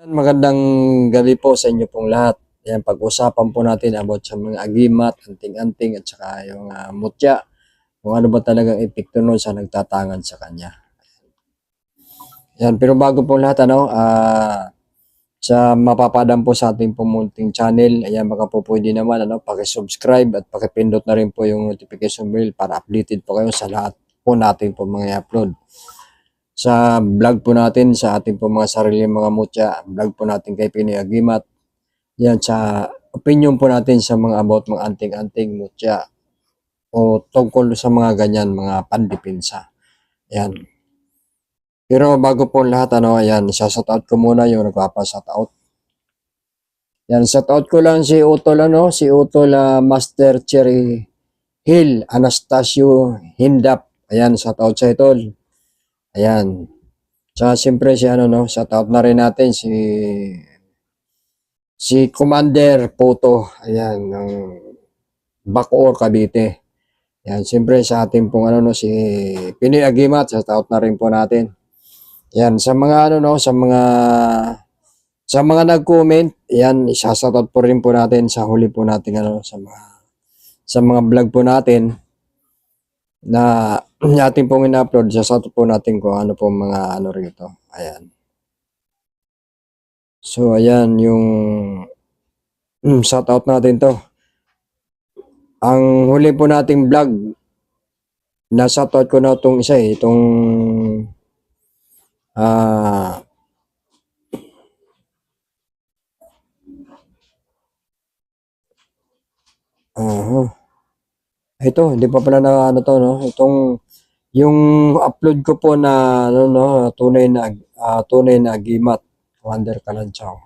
Magandang gabi po sa inyo pong lahat. Yan, pag-usapan po natin about sa mga agimat, anting-anting at saka yung ah, mutya. Kung ano ba talagang epekto nun sa nagtatangan sa kanya. Yan, pero bago po lahat, ano, ah, sa mapapadam po sa ating pumunting channel, ayan, baka po pwede naman, ano, pakisubscribe at pakipindot na rin po yung notification bell para updated po kayo sa lahat po natin po mga upload sa vlog po natin sa ating po mga sarili mga mutya, vlog po natin kay Pinoy Agimat. Yan sa opinion po natin sa mga about mga anting-anting mutya o tungkol sa mga ganyan, mga pandipinsa. Yan. Pero bago po lahat, ano, ayan, out ko muna yung nagpapa-shoutout. Yan, shoutout ko lang si Utol, ano, si Utol ah, Master Cherry Hill, Anastasio Hindap. Ayan, shoutout sa Utol. Ayan. Tsaka siyempre si ano no, shout out na rin natin si si Commander Poto. Ayan, ng Bacoor, Cavite. Ayan, siyempre sa ating pong ano no, si Pinoy Agimat, shout out na rin po natin. Ayan, sa mga ano no, sa mga sa mga nag-comment, ayan, out po rin po natin sa huli po natin ano, sa mga sa mga vlog po natin na ating pong ina-upload, sasato po natin kung ano po mga ano rito. Ayan. So, ayan yung mm, shoutout natin to. Ang huli po nating vlog, na shoutout ko na itong isa eh, itong ah uh, ito, hindi pa pala na ano to, no? Itong, yung upload ko po na, ano, no, tunay na, ah, tunay na agimat, Wander Kalanchaw.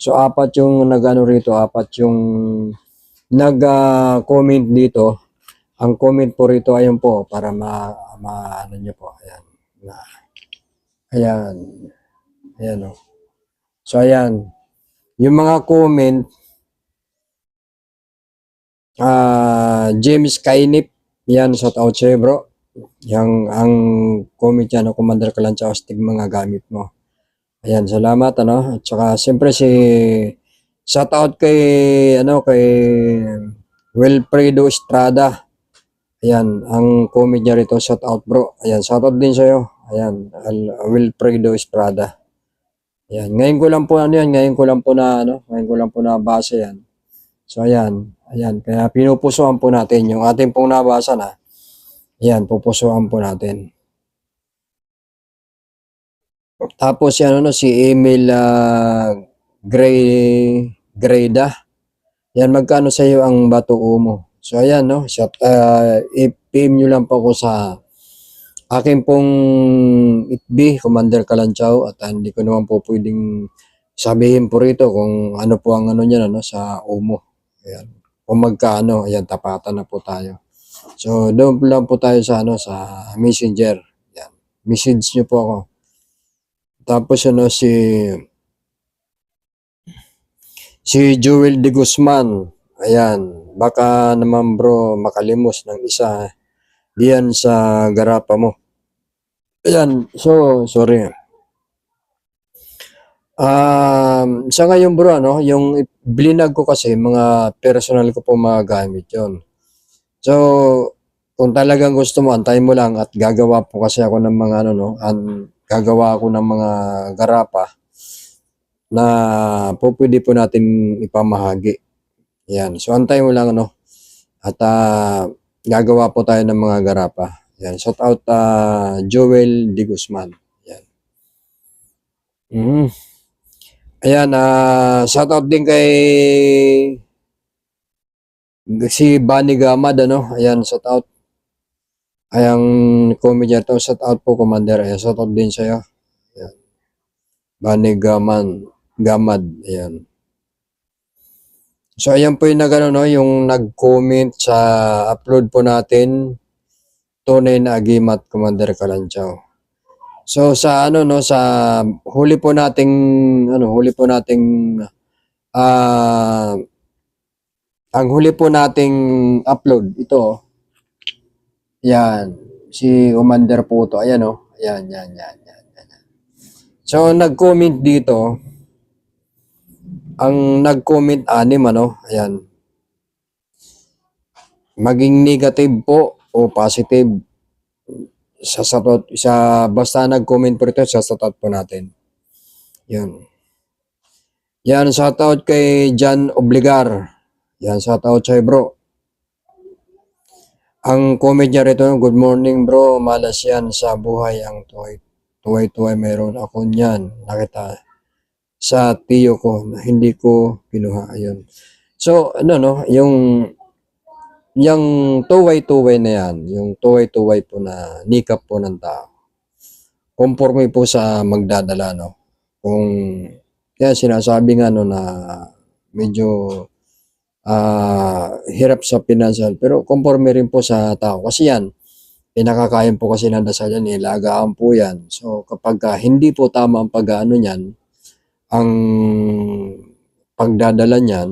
So, apat yung nag-ano rito, apat yung nag-comment dito. Ang comment po rito, ayun po, para ma, ma ano nyo po, ayan. Na, ayan. Ayan, oh. So, ayan. Yung mga comment, Ah, James Kainip, yan shout out sa'yo bro. Yang ang comment yan ng Commander Kalancha astig mga gamit mo. Ayan, salamat ano. At saka siyempre si shout out kay ano kay Wilfredo Estrada. Ayan, ang comment niya rito shout out bro. Ayan, shout out din sa'yo. Ayan, Wilfredo Estrada. Ayan, ngayon ko lang po ano yan, ngayon ko lang po na ano, ngayon ko lang po na basa yan. So ayan, ayan, kaya pinupusuan po natin yung ating pong nabasa na. Ayan, pupusuan po natin. Tapos si ano no, si Emil ah, Gray Greda. Yan, magkano sa iyo ang bato mo? So ayan no, shot, uh, i-PM nyo lang po ako sa akin pong itbi, Commander Kalanchaw, at ah, hindi ko naman po pwedeng sabihin po rito kung ano po ang ano niya no, sa umo. Ayan. Kung magkano, ayan, tapatan na po tayo. So, doon lang po tayo sa, ano, sa messenger. Ayan. Message nyo po ako. Tapos, ano, si si Joel de Guzman. Ayan. Baka naman bro, makalimos ng isa. Diyan sa garapa mo. Ayan. So, sorry. Um, sa ngayon bro, ano, yung blinag ko kasi mga personal ko po mga gamit yon. So, kung talagang gusto mo, antayin mo lang at gagawa po kasi ako ng mga ano, no, an, gagawa ako ng mga garapa na po pwede po natin ipamahagi. Yan. So, antayin mo lang, ano, at ah, gagawa po tayo ng mga garapa. Yan. Shout out ah, Joel Di Guzman. Yan. Mm. Ayan, ah shoutout din kay si Bani Gamad, ano? Ayan, shoutout. Ayang comment niya to, shoutout po, Commander. Ayan, shoutout din sa'yo. Ayan. Bani Gaman, Gamad, ayan. So, ayan po yung nag, ano, no, yung nag-comment sa upload po natin, tunay na agimat, Commander Kalanchaw. So sa ano no sa huli po nating ano huli po nating ah ang huli po nating upload ito yan si Commander po to ayan oh ayan yan yan yan, yan. So nag-comment dito ang nag-comment anim ano, ayan. Maging negative po o positive sa satot sa basta nag-comment po rito sa satot po natin. Yun. Yan, shoutout kay John Obligar. Yan, shoutout sa'yo bro. Ang comment niya rito, good morning bro, malas yan sa buhay ang tuway. Tuway-tuway meron ako niyan. Nakita sa tiyo ko na hindi ko kinuha. Ayun. So, ano no, yung yung tuway-tuway na yan, yung tuway-tuway po na nikap po ng tao. Conforme po sa magdadala, no? Kung, kaya sinasabi nga no na medyo hirap sa financial, pero conforme rin po sa tao. Kasi yan, pinakakain po kasi ng dasal yan, ilagaan po yan. So, kapag ah, hindi po tama ang pag-ano niyan, ang pagdadala niyan,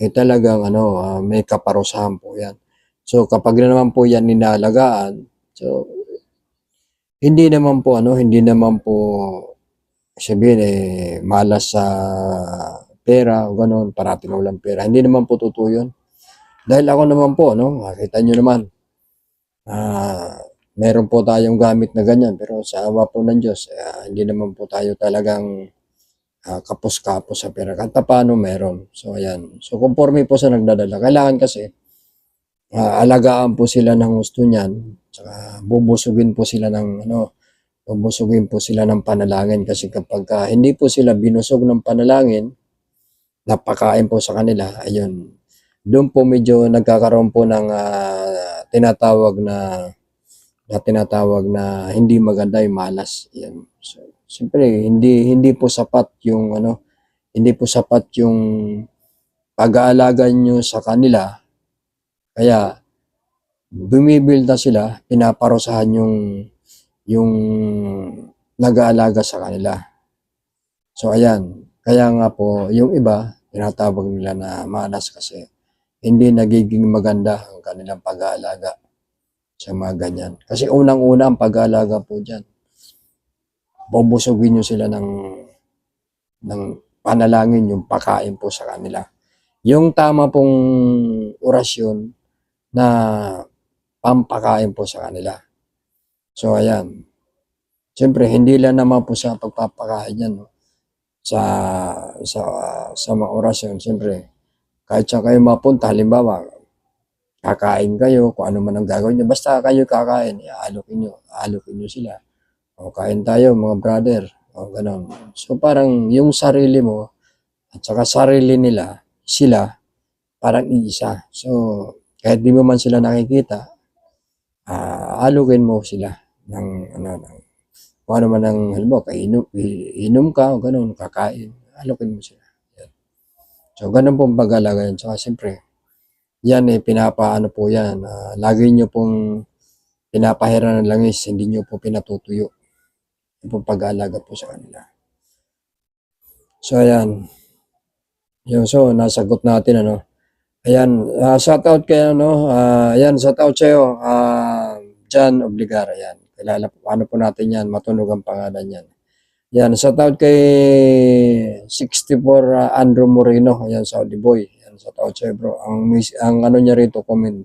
eh talagang ano, ah, may kaparusahan po yan. So kapag na naman po yan ninalagaan, so hindi naman po ano, hindi naman po sabihin eh malas sa pera o gano'n, parating walang pera. Hindi naman po totoo yun. Dahil ako naman po, no, makita nyo naman, ah, meron po tayong gamit na ganyan, pero sa awa po ng Diyos, ah, hindi naman po tayo talagang ah, kapos-kapos sa pera. Kahit pa paano meron. So, ayan. So, conforme po sa nagdadala. Kailangan kasi, ah, alagaan po sila ng gusto niyan. Tsaka, bubusugin po sila ng, ano, bubusugin po sila ng panalangin. Kasi kapag ah, hindi po sila binusog ng panalangin, napakain po sa kanila, ayun. Doon po medyo nagkakaroon po ng ah, tinatawag na na tinatawag na hindi maganda yung malas. Yan. So, siyempre, hindi, hindi po sapat yung ano, hindi po sapat yung pag-aalaga nyo sa kanila. Kaya, bumibuild na sila, pinaparusahan yung, yung nag-aalaga sa kanila. So, ayan. Kaya nga po, yung iba, tinatawag nila na malas kasi hindi nagiging maganda ang kanilang pag-aalaga sa mga ganyan. Kasi unang-una ang pag-aalaga po dyan. Bubusugin nyo sila ng, ng panalangin, yung pakain po sa kanila. Yung tama pong orasyon na pampakain po sa kanila. So, ayan. Siyempre, hindi lang naman po sa pagpapakain yan. No? Sa, sa, sa mga orasyon, siyempre, kahit saan kayo mapunta, halimbawa, kakain kayo, kung ano man ang gagawin nyo. Basta kayo kakain, aalokin nyo, aalokin nyo sila. O kain tayo mga brother, o ganon. So parang yung sarili mo, at saka sarili nila, sila, parang iisa. So kahit di mo man sila nakikita, ah alukin mo sila ng ano, ng, kung ano man ang, halimbawa, kainom, inom ka, o ganon, kakain, alukin mo sila. So ganun pong pag-alaga yan. Saka siyempre, yan eh, pinapaano po yan. ah, lagi nyo pong pinapahiran ng langis, hindi nyo po pinatutuyo. Yung pong pag-aalaga po sa kanila. So, ayan. Yung, so, nasagot natin, ano. Ayan, uh, shout out kay, ano, ah, ayan, shout out sa'yo, uh, John Obligar, ayan. Kilala po, ano po natin yan, matunog ang pangalan yan. Yan, shout out kay 64 uh, Andrew Moreno, ayan, Saudi Boy. Yan, shout out sa'yo, bro. Ang, ang ano niya rito, comment,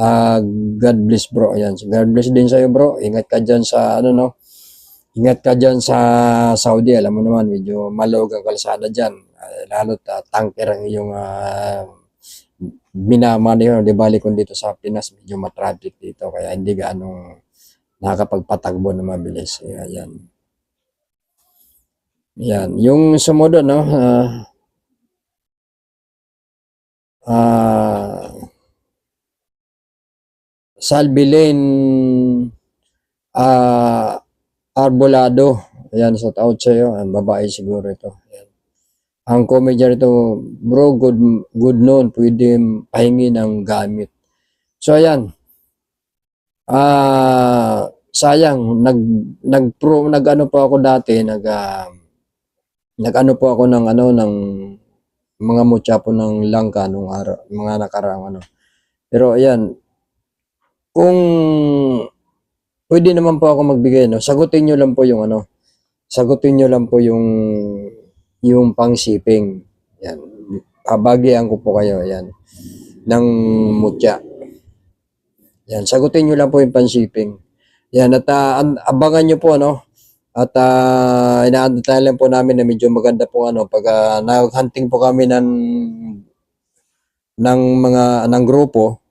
ah, God bless, bro. Ayan, so God bless din sa'yo, bro. Ingat ka dyan sa, ano, no, Ingat ka dyan sa Saudi, alam mo naman, medyo malawag ang kalsada dyan. Uh, lalo't uh, tanker ang iyong uh, minamaneho, di bali kung dito sa Pinas, medyo matraffic dito, kaya hindi gaano nakakapagpatakbo na mabilis. Kaya yan. Yan. Yung sumunod, no, ah, ah, Salvi Lane, ah, Arbolado. Ayan, sa out sa'yo. Ang babae siguro ito. Ayan. Ang comment niya rito, bro, good, good noon. Pwede pahingi ng gamit. So, ayan. Ah, sayang, nag, nag, pro, nag ano po ako dati, nag, ah, nag ano po ako ng ano, ng mga mutya po ng langka nung araw, mga nakaraang ano. Pero, ayan, kung pwede naman po ako magbigay, no? Sagutin nyo lang po yung ano, sagutin nyo lang po yung yung pang shipping. Yan. Babagian ko po kayo. Yan. Ng mutya. Yan. Sagutin nyo lang po yung panshipping. Yan. At an- abangan nyo po, ano. At uh, inaantay lang po namin na medyo maganda po ano pag ah, nag-hunting po kami ng ng mga ng grupo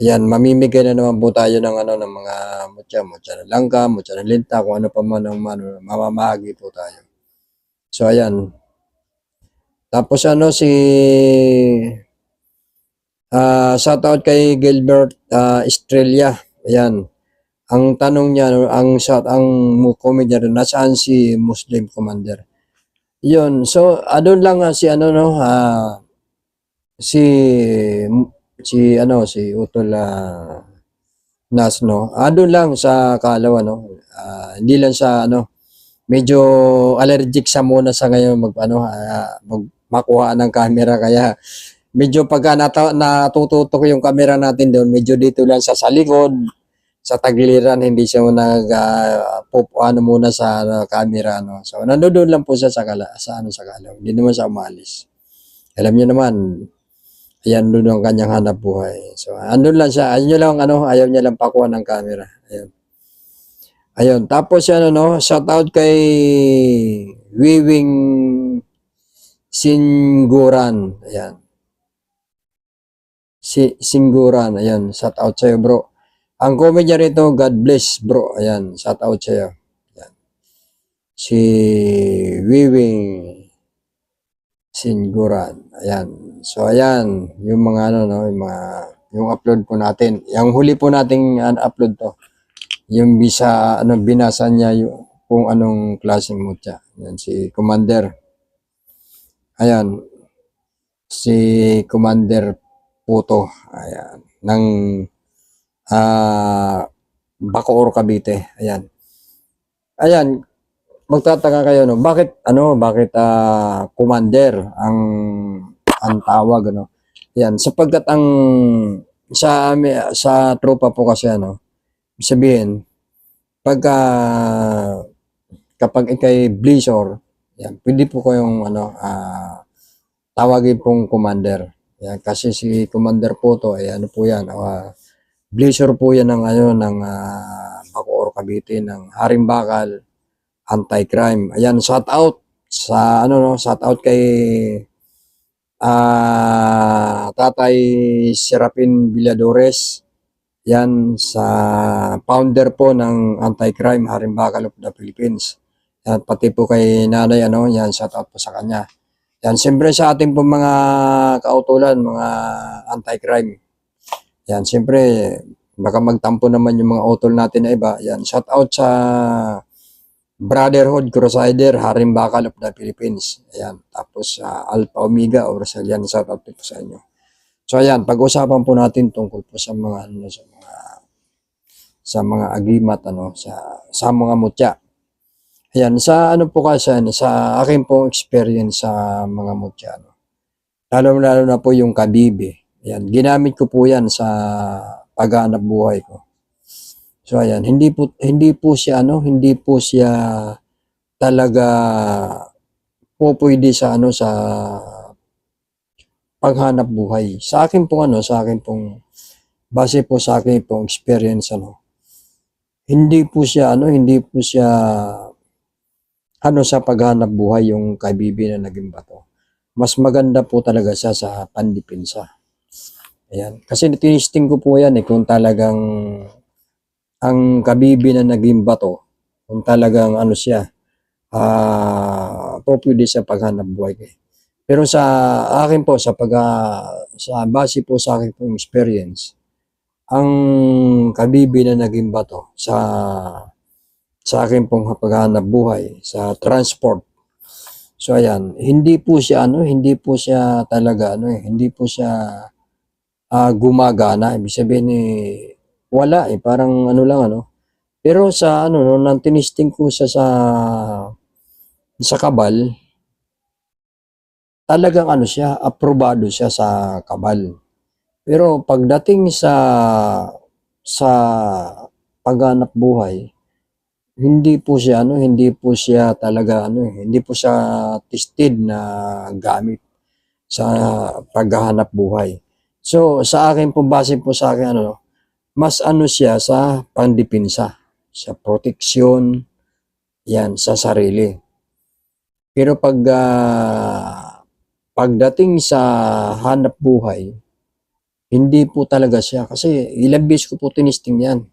Ayan, mamimigay na naman po tayo ng ano ng mga mutya, mutya ng langka, mutya ng linta, kung ano pa man ang ano, mamamahagi po tayo. So ayan. Tapos ano si ah shout out kay Gilbert ah, Estrella. Ayan. Ang tanong niya, ang shout ang comment niya rin, nasaan si Muslim Commander? Yun. So, ano lang ah, si ano no, ah, si si ano si Utol ah, Nas no. Doon lang sa Kalaw ano. Ah, hindi lang sa ano medyo allergic sa muna sa ngayon mag ano ah, mag makuha ng camera kaya medyo pagka nata, natututok yung camera natin doon medyo dito lang sa, sa likod sa tagiliran hindi siya nag pop ano muna sa ano, camera no. So nandoon lang po siya sa kala, sa ano sa Kalaw. Hindi naman siya umalis. Alam niyo naman, Ayan doon ang kanyang hanap buhay. So, andun lang siya. Ayun lang, ano, ayaw niya lang pakuha ng camera. Ayun. Ayun. Tapos, ano, shout out kay Wiwing Singguran. Ayan. Si Singguran. Ayan. Shout out sa'yo, bro. Ang comment niya rito, God bless, bro. Ayan. Shout out sa'yo. Ayan. Si Wiwing Singguran. Ayan. So ayan, yung mga ano no, yung mga yung upload po natin. Yung huli po nating upload to. Yung bisa ano binasa niya yung kung anong klaseng mutya. Yan si Commander. Ayan. Si Commander Puto. Ayan. Ng ah Bacoor Cavite. Ayan. Ayan, magtataka kayo no, bakit ano, bakit ah commander ang ang tawag ano. Yan, sapagkat ang sa sa tropa po kasi ano, sabihin pagka kapag ikay blizzard, yan, pwede po kayong ano ah tawagin pong commander. Yan, kasi si commander po to ay ano po yan, ah, blizzard po yan ng ano ng uh, Cavite ng Harimbakal anti-crime. Ayan, shout out sa ano no, shout out kay ah Tatay Serapin Villadores. Yan sa founder po ng Anti-Crime Harimbacal of the Philippines. Yan pati po kay Nanay ano, yan shout out po sa kanya. Yan siyempre sa ating po mga kautulan, mga anti-crime. Yan siyempre baka magtampo naman yung mga utol natin na iba. Yan shout out sa Brotherhood Crusader, Harimbakal of the Philippines. Ayan. Tapos sa Alpha Omega sa yan, shout out po sa inyo. So ayan, pag-usapan po natin tungkol po sa mga ano sa mga sa mga agimat ano sa sa mga mutya. Ayan, sa ano po kasi ano, sa akin pong experience sa mga mutya ano. Lalo lalo na po yung kabibe. Ayan, ginamit ko po yan sa paghanap buhay ko. So ayan, hindi po hindi po siya ano, hindi po siya talaga po pwede sa ano sa paghanap buhay. Sa akin pong ano, sa akin pong base po sa akin pong experience ano. Hindi po siya ano, hindi po siya ano sa paghanap buhay yung kaibibi na naging bato. Mas maganda po talaga siya sa pandipinsa. Ayan. Kasi tinisting ko po yan eh kung talagang ang kabibi na naging bato, kung talagang ano siya, ah po pwede sa paghanap buhay. Pero sa akin po, sa pag ah, sa base po sa akin pong experience, ang kabibi na naging bato sa sa akin pong paghanap buhay, sa transport. So ayan, hindi po siya ano, hindi po siya talaga ano eh, hindi po siya ah, gumagana. Ibig sabihin eh, wala eh, parang ano lang ano. Pero sa ano, no, nang tinisting ko siya sa sa kabal, talagang ano siya, aprobado siya sa kabal. Pero pagdating sa sa paghanap buhay, hindi po siya ano, hindi po siya talaga ano, eh, hindi po siya tested na gamit. sa paghahanap buhay. So, sa akin po, base po sa akin, ano, mas ano siya sa pandipinsa, sa proteksyon, yan, sa sarili. Pero pag ah, pagdating sa hanap buhay, hindi po talaga siya. Kasi ilang beses ko po tinisting yan,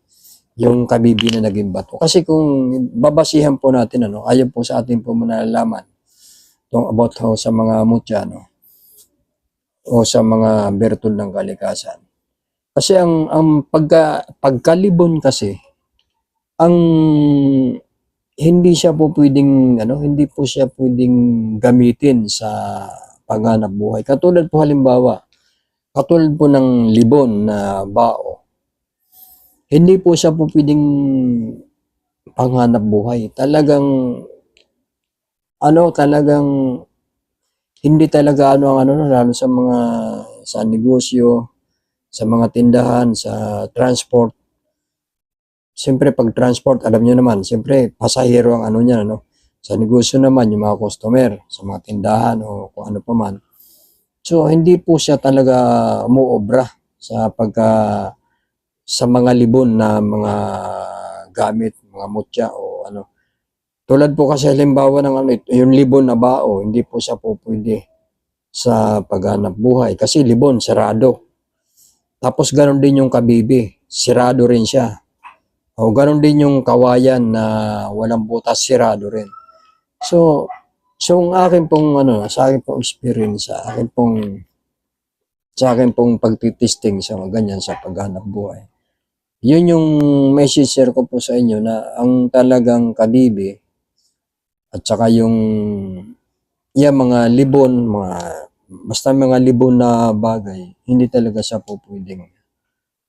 yung kabibi na naging bato. Kasi kung babasihan po natin, ano, ayon po sa atin po manalaman, itong about ho sa mga mutya, no, o sa mga bertol ng kalikasan. Kasi ang ang pagka pagkalibon kasi ang hindi siya po pwedeng ano, hindi po siya pwedeng gamitin sa paghanap buhay. Katulad po halimbawa, katulad po ng libon na bao. Hindi po siya po pwedeng panghanap buhay. Talagang ano, talagang hindi talaga ano ang ano lalo sa mga sa negosyo, sa mga tindahan, sa transport. Siyempre pag transport, alam niyo naman, siyempre pasahero ang ano niya, no? Sa negosyo naman, yung mga customer, sa mga tindahan o kung ano pa man. So, hindi po siya talaga umuobra sa pagka sa mga libon na mga gamit, mga mutya o. Tulad po kasi halimbawa ng ano, yung libon na bao, hindi po siya po pwede sa paghanap buhay. Kasi libon, sarado. Tapos ganon din yung kabibi, sirado rin siya. O ganon din yung kawayan na walang butas, sirado rin. So, so ang akin pong ano, sa akin pong experience, sa akin pong sa akin pong pagtitisting sa ganyan sa paghanap buhay. Yun yung message ko po sa inyo na ang talagang kabibi at saka yung yan mga libon, mga basta mga libon na bagay, hindi talaga siya po pwedeng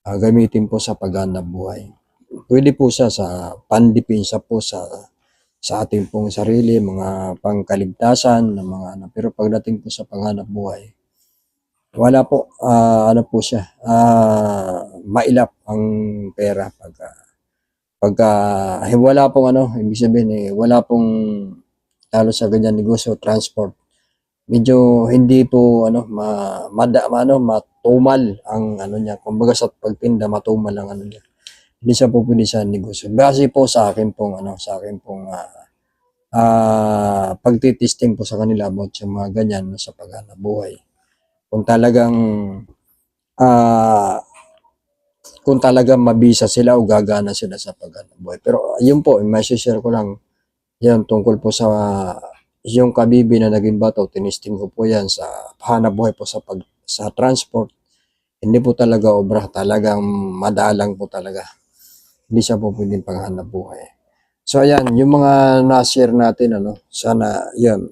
ah, gamitin po sa paghanap buhay. Pwede po siya sa pandipinsa po sa sa ating pong sarili, mga pangkaligtasan, ng mga ano. Pero pagdating po sa paghanap buhay, wala po, ah, ano po siya, ah, mailap ang pera pagka, pagka, eh, wala pong ano, ibig sabihin eh, wala pong, lalo sa ganyan negosyo, transport, medyo hindi po, ano, ma, mada, ano, matumal ang ano niya, kumbaga sa pagtinda, matumal ang ano niya. Hindi siya po pwede sa negosyo. Base po sa akin pong, ano, sa akin pong, ah, ah, pagtitisting po sa kanila about sa mga ganyan no, sa paghanap buhay. Kung talagang ah kung talagang mabisa sila o gagana sila sa paghanap buhay. Pero yun po, may share ko lang yan tungkol po sa yung kabibi na naging bato, tinisting ko po yan sa hanap buhay po sa pag sa transport. Hindi po talaga obra, talagang madalang po talaga. Hindi siya po pwedeng panghanap buhay. So ayan, yung mga na-share natin ano, sana yan.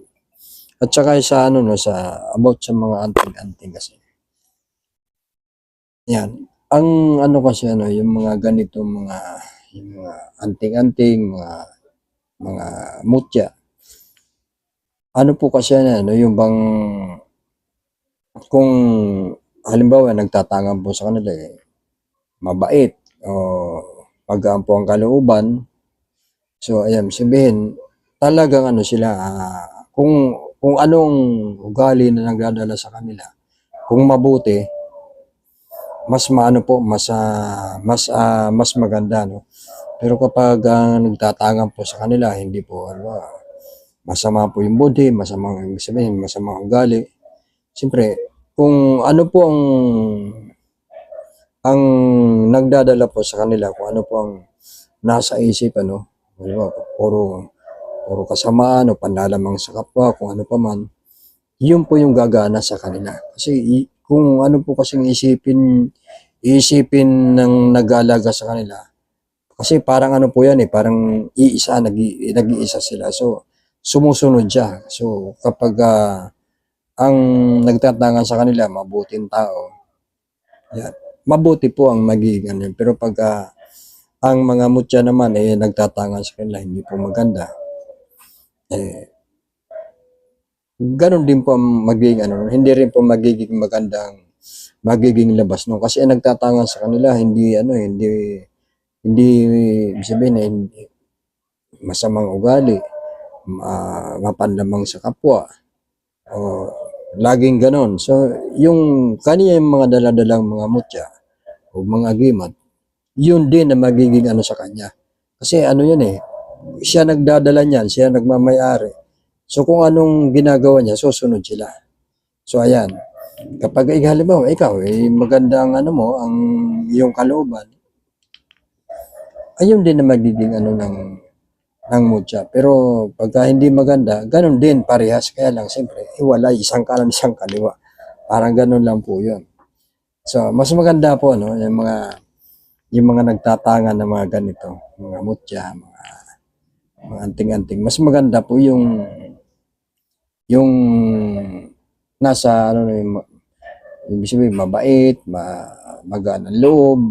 At saka sa ano no sa about sa mga anting-anting kasi. Yan. Ang ano kasi ano, yung mga ganito mga yung mga anting-anting, mga mga mutya. Ano po kasi yan, ano, yung bang kung halimbawa nagtatangan po sa kanila eh, mabait o pag-aampo ang kalooban, So, ayan, sabihin, talagang ano sila, ah, kung, kung anong ugali na nagdadala sa kanila, kung mabuti, mas maano po, mas, ah, mas, ah, mas maganda, no? Pero kapag ah, nagtatangan po sa kanila, hindi po, ano, masama po yung budi, masama, ibig sabihin, masama ang ugali. Siyempre, kung ano po ang, ang nagdadala po sa kanila, kung ano po ang nasa isip, ano, Diba, puro, puro kasamaan o panlalamang sa kapwa, kung ano pa man, yun po yung gagana sa kanila. Kasi kung ano po kasing isipin, isipin ng nag-aalaga sa kanila, kasi parang ano po yan eh, parang iisa, nag, nag-iisa sila. So, sumusunod siya. So, kapag ah, ang nagtatangan sa kanila, mabuting tao, yan, mabuti po ang magiging ano. Pero pag ah, ang mga mutya naman eh nagtatangan sa kanila, hindi po maganda. Eh, ganun din po magiging ano, hindi rin po magiging magandang magiging labas no kasi ang nagtatangan sa kanila hindi ano hindi hindi ibig sabihin eh, hindi masamang ugali ma, mapanlamang sa kapwa o Laging ganon. So, yung kanya yung mga daladalang mga mutya o mga agimat, yun din na magiging ano sa kanya. Kasi ano yun eh, siya nagdadala niyan, siya nagmamayari. So, kung anong ginagawa niya, susunod sila. So, ayan. Kapag eh, halimbawa, ikaw, eh, maganda ang ano mo, ang iyong kalooban, ayun din na magiging ano ng ng mutya. Pero pagka hindi maganda, ganun din parehas. Kaya lang, siyempre, hiwalay, isang kanan, isang kaliwa. Parang ganun lang po yun. So, mas maganda po, no, yung mga, yung mga nagtatangan ng mga ganito, mga mutya, mga, mga anting-anting. Mas maganda po yung, yung nasa, ano, yung, ibig mabait, ma, magaan ang loob.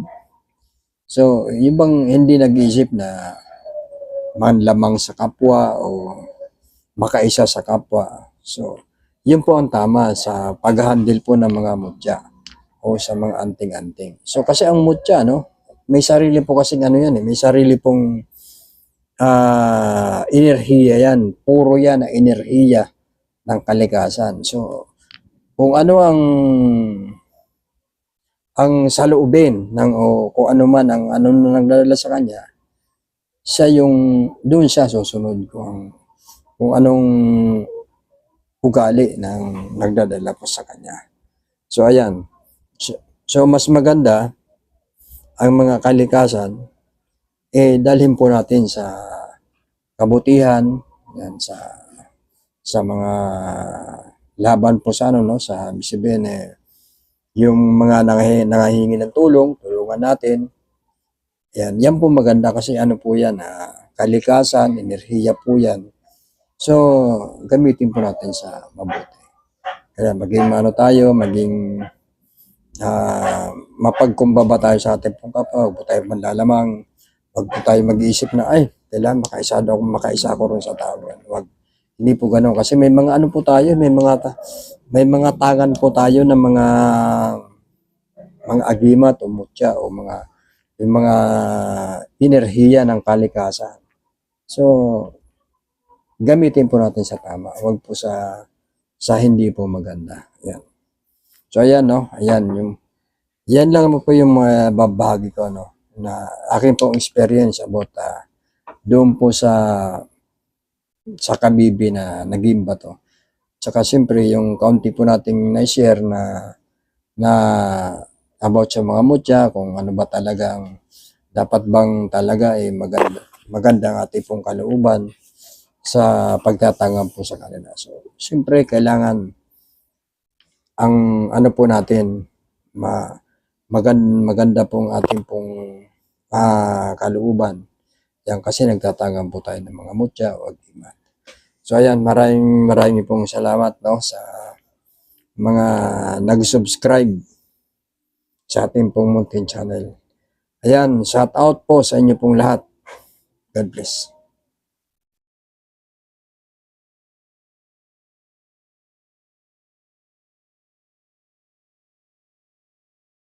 So, yung bang hindi nag-iisip na manlamang sa kapwa o makaisa sa kapwa. So, yun po ang tama sa pag-handle po ng mga mutya o sa mga anting-anting. So, kasi ang mutya, no, may sarili po kasing ano yan eh, may sarili pong ah enerhiya yan. Puro yan na enerhiya ng kalikasan. So, kung ano ang ang saloobin ng o kung ano man ang ano na nagdadala sa kanya, siya yung doon siya susunod kung kung anong ugali ng nagdadala po sa kanya. So ayan. So, so mas maganda ang mga kalikasan eh dalhin po natin sa kabutihan, yan sa sa mga laban po sa ano no sa sabihin eh yung mga nangahi, nangahingi ng tulong, tulungan natin. Yan, yan po maganda kasi ano po yan, ah, kalikasan, enerhiya po yan. So, gamitin po natin sa mabuti. Kaya maging ano tayo, maging ah, mapagkumbaba tayo sa ating pong kapwa, huwag po tayo manlalamang, huwag po tayo mag-iisip na, ay, kailangan makaisa daw, makaisa ako rin sa tao. Huwag, hindi po ganun. Kasi may mga ano po tayo, may mga may mga tangan po tayo ng mga mga agimat o mutya o mga yung mga enerhiya ng kalikasan. So, gamitin po natin sa tama. Huwag po sa sa hindi po maganda. Yan. So, ayan, no? Ayan, yung yan lang po yung mga babahagi ko, no? Na akin pong experience about ah, doon po sa sa kabibi na naging bato. Tsaka siyempre yung kaunti po nating na-share na na about sa mga mutya, kung ano ba talagang dapat bang talaga eh maganda, maganda ang ating pong kalooban sa pagtatanggap po sa kanila. So, siyempre kailangan ang ano po natin ma, maganda, maganda pong ating pong ah, kalooban. Yan kasi nagtatanggap po tayo ng mga mutya o agimat. So ayan, maraming maraming pong salamat no sa mga nag-subscribe sa ating pong Mountain Channel. Ayan, shout out po sa inyo pong lahat. God bless.